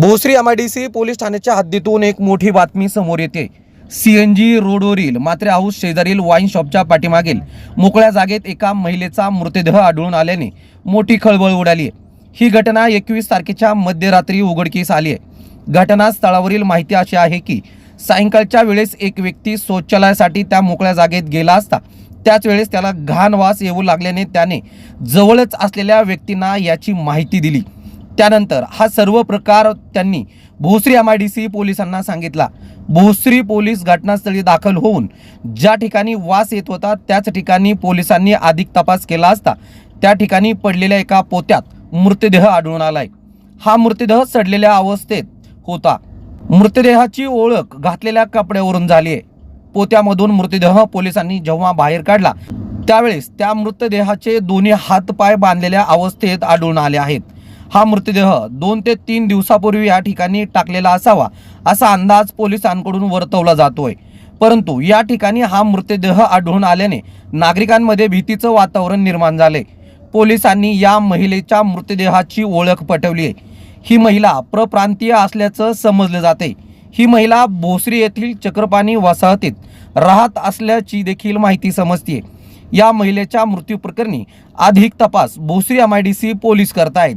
Bhosari MIDC police ठाण्याच्या हद्दीतून एक मोठी बातमी समोर येते. सीएनजी रोडवरील मात्र हाऊस शेजारील वाईन शॉपच्या पाठीमागील मोकळ्या जागेत एका महिलेचा मृतदेह आढळून आल्याने मोठी खळबळ उडाली आहे. ही घटना एकवीस तारखेच्या मध्यरात्री उघडकीस आली आहे. घटनास्थळावरील माहिती अशी आहे की सायंकाळच्या वेळेस एक व्यक्ती शौचालयासाठी त्या मोकळ्या जागेत गेला असता त्याच वेळेस त्याला घाण वास येऊ लागल्याने त्याने जवळच असलेल्या व्यक्तींना याची माहिती दिली. त्यानंतर हा सर्व प्रकार त्यांनी Bhosari M I D C पोलिसांना सांगितला. भोसरी पोलीस घटनास्थळी दाखल होऊन ज्या ठिकाणी वास येत होता त्याच ठिकाणी पोलिसांनी अधिक तपास केला असता त्या ठिकाणी पडलेल्या एका पोत्यात मृतदेह आढळून आलाय. हा मृतदेह सडलेल्या अवस्थेत होता. मृतदेहाची ओळख घातलेल्या कपड्यावरून झाली आहे. पोत्यामधून मृतदेह पोलिसांनी जेव्हा बाहेर काढला त्यावेळेस त्या मृतदेहाचे दोन्ही हातपाय बांधलेल्या अवस्थेत आढळून आले आहेत. हा मृतदेह दोन ते तीन दिवसापूर्वी या ठिकाणी टाकलेला असावा असा अंदाज पोलिसांकडून वर्तवला जातोय. परंतु या ठिकाणी हा मृतदेह आढळून आल्याने नागरिकांमध्ये भीतीचं वातावरण निर्माण झाले पोलिसांनी या महिलेच्या मृतदेहाची ओळख पटवली आहे. ही महिला प्रप्रांतीय असल्याचं समजलं जाते ही महिला भोसरी येथील चक्रपाणी वसाहतीत राहत असल्याची देखील माहिती समजते या महिलेच्या मृत्यूप्रकरणी अधिक तपास Bhosari M I D C police करतायत.